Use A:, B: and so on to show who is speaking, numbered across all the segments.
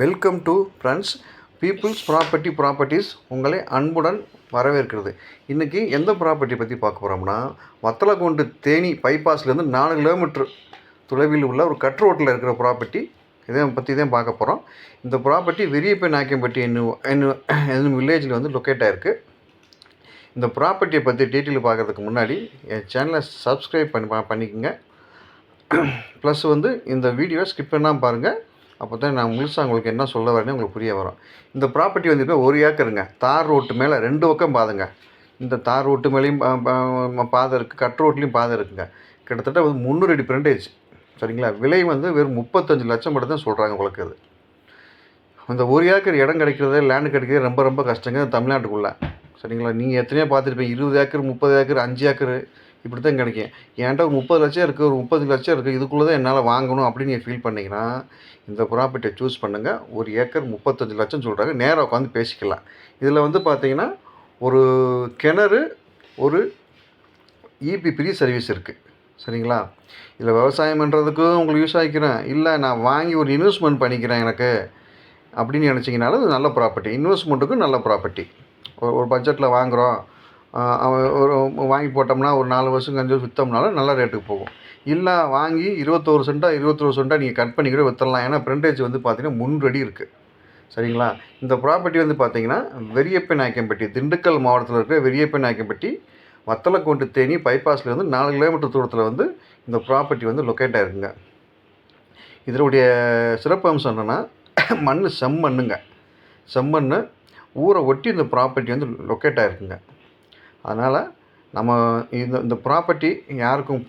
A: Welcome to friends peoples property properties உங்களை அன்புடன் வரவேற்கிறது. இன்றைக்கி எந்த ப்ராப்பர்ட்டி பற்றி பார்க்க போகிறோம்னா வத்தலக்குண்டு தேனி பைபாஸ்லேருந்து நாலு கிலோமீட்டர் தொலைவில் உள்ள ஒரு கட் ரோட்டில் இருக்கிற ப்ராப்பர்ட்டி இதை பற்றி தான் பார்க்க போகிறோம் இந்த ப்ராப்பர்ட்டி வெறியப்பை நாயக்கம்பட்டி என்னும் என்னும் என்னும் வில்லேஜில் வந்து லொக்கேட் ஆகிருக்கு இந்த ப்ராப்பர்ட்டியை பற்றி டீட்டெயில் பார்க்குறதுக்கு முன்னாடி என் சேனலை சப்ஸ்கிரைப் பண்ணி பண்ணிக்கோங்க. ப்ளஸ் வந்து இந்த வீடியோவை ஸ்கிப் பண்ணாமல் பாருங்கள் அப்போ தான் நான் முழுசாக உங்களுக்கு என்ன சொல்ல வரேன்னு உங்களுக்கு புரிய வரும். இந்த ப்ராப்பர்ட்டி வந்து இப்போ ஒரு ஏக்கருங்க. தார் ரோட்டு மேலே ரெண்டு பக்கம் பாதுங்க. இந்த தார் ரோட்டு மேலேயும் பாதை இருக்குது கட் ரோட்லேயும் பாதை இருக்குங்க. கிட்டத்தட்ட வந்து முந்நூறு அடி பிரண்டேஜ் சரிங்களா? விலை வந்து வெறும் முப்பத்தஞ்சு லட்சம் மட்டும் தான் சொல்கிறாங்க உங்களுக்கு அது. அந்த ஒரு ஏக்கர் இடம் கிடைக்கிறது லேண்டு கிடைக்கிறது ரொம்ப ரொம்ப கஷ்டங்க தமிழ்நாட்டுக்குள்ளே. சரிங்களா? நீங்கள் எத்தனையோ பார்த்துருப்பீங்க. இருபது ஏக்கர் முப்பது ஏக்கர் அஞ்சு ஏக்கர். இப்படி தான் கிடைக்கும். என்கிட்ட ஒரு முப்பது லட்சம் இருக்குது ஒரு முப்பது லட்சம் இருக்குது இதுக்குள்ளே தான் என்னால் வாங்கணும் அப்படின்னு நீங்கள் ஃபீல் பண்ணிங்கன்னா இந்த ப்ராப்பர்ட்டியை சூஸ் பண்ணுங்கள் ஒரு ஏக்கர் முப்பத்தஞ்சு லட்சம் சொல்கிறாங்க நேராக உட்காந்து பேசிக்கலாம். இதில் வந்து பார்த்தீங்கன்னா ஒரு கிணறு ஒரு இபி ஃப்ரீ சர்வீஸ் இருக்குது சரிங்களா? இதில் விவசாயம் பண்ணுறதுக்கும் உங்களுக்கு யூஸ் ஆகிக்கிறேன். இல்லை நான் வாங்கி ஒரு இன்வெஸ்ட்மெண்ட் பண்ணிக்கிறேன் எனக்கு அப்படின்னு நினச்சிங்கனாலும் அது நல்ல ப்ராப்பர்ட்டி இன்வெஸ்ட்மெண்ட்டுக்கும் நல்ல ப்ராப்பர்ட்டி ஒரு ஒரு பட்ஜெட்டில் வாங்குகிறோம் ஒரு வாங்கி போட்டோம்னா ஒரு நாலு வருஷம் அஞ்சு வருஷம் விற்றோம்னாலும் நல்ல ரேட்டுக்கு போகும். இல்லை வாங்கி இருபத்தோரு சென்டா இருபத்தோரு சென்டா நீங்கள் கட் பண்ணி கூட விற்றலாம் ஏன்னா ஃப்ரண்டேஜ் வந்து பார்த்தீங்கன்னா முந்நூறு இருக்குது சரிங்களா? இந்த ப்ராப்பர்ட்டி வந்து பார்த்தீங்கன்னா வெறியப்பை நாயக்கம்பட்டி திண்டுக்கல் மாவட்டத்தில் இருக்கிற வெறியப்பை நாயக்கம்பட்டி வத்தலக்கோண்டு தேனி பைபாஸில் வந்து நாலு கிலோமீட்டர் தூரத்தில் வந்து இந்த ப்ராப்பர்ட்டி வந்து லொக்கேட் ஆயிருக்குங்க. இதனுடைய சிறப்பு அம்சம் என்னென்னா மண் செம்மண்ணுங்க. செம்மண் ஊரை ஒட்டி இந்த ப்ராப்பர்ட்டி வந்து லொக்கேட் ஆகிருக்குங்க அதனால் நம்ம இந்த இந்த ப்ராப்பர்ட்டி யாருக்கும்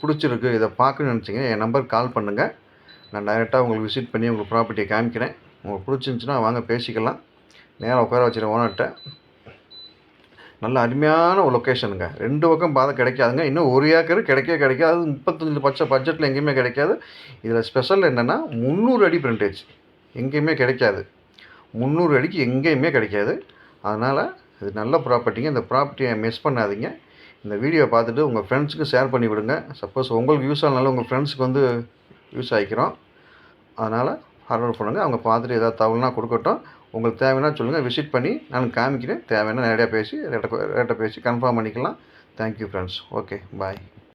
A: பிடிச்சிருக்கு இதை பார்க்கணுன்னு நினச்சிங்கன்னா என் நம்பருக்கு கால் பண்ணுங்கள் நான் டைரெக்டாக உங்களுக்கு விசிட் பண்ணி உங்களுக்கு ப்ராப்பர்ட்டியை காமிக்கிறேன். உங்களுக்கு பிடிச்சிருந்துச்சின்னா வாங்க பேசிக்கலாம். நேராக உட்கார வச்சுருக்கேன் ஓனர்கிட்ட நல்ல அருமையான ஒரு லொக்கேஷனுங்க ரெண்டு பக்கம் பாதை கிடைக்காதுங்க. இன்னும் ஒரு ஏக்கர் கிடைக்கவே கிடைக்காது. முப்பத்தஞ்சு பட்ச பட்ஜெட்டில் எங்கேயுமே கிடைக்காது. இதில் ஸ்பெஷல் என்னென்னா முந்நூறு அடி ப்ரிண்டேஜ் எங்கேயுமே கிடைக்காது. முந்நூறு அடிக்கு எங்கேயுமே கிடைக்காது. அதனால் இது நல்ல ப்ராப்பர்ட்டிங்க இந்த ப்ராப்பர்ட்டியை மிஸ் பண்ணாதீங்க. இந்த வீடியோ பார்த்துட்டு உங்கள் ஃப்ரெண்ட்ஸுக்கு ஷேர் பண்ணி விடுங்க சப்போஸ் உங்களுக்கு யூஸ் ஆனாலும் உங்கள் ஃப்ரெண்ட்ஸுக்கு வந்து யூஸ் ஆகிக்கிறோம் அதனால் ஃபார்வர்ட் பண்ணுங்கள் அவங்க பார்த்துட்டு ஏதாவது தகவல்னா கொடுக்கட்டும். உங்களுக்கு தேவைன்னா சொல்லுங்கள் விசிட் பண்ணி நான் காமிக்கிறேன். தேவைன்னா நேரடியாக பேசி ரேட்டை ரேட்டை பேசி கன்ஃபார்ம் பண்ணிக்கலாம். Thank you friends okay bye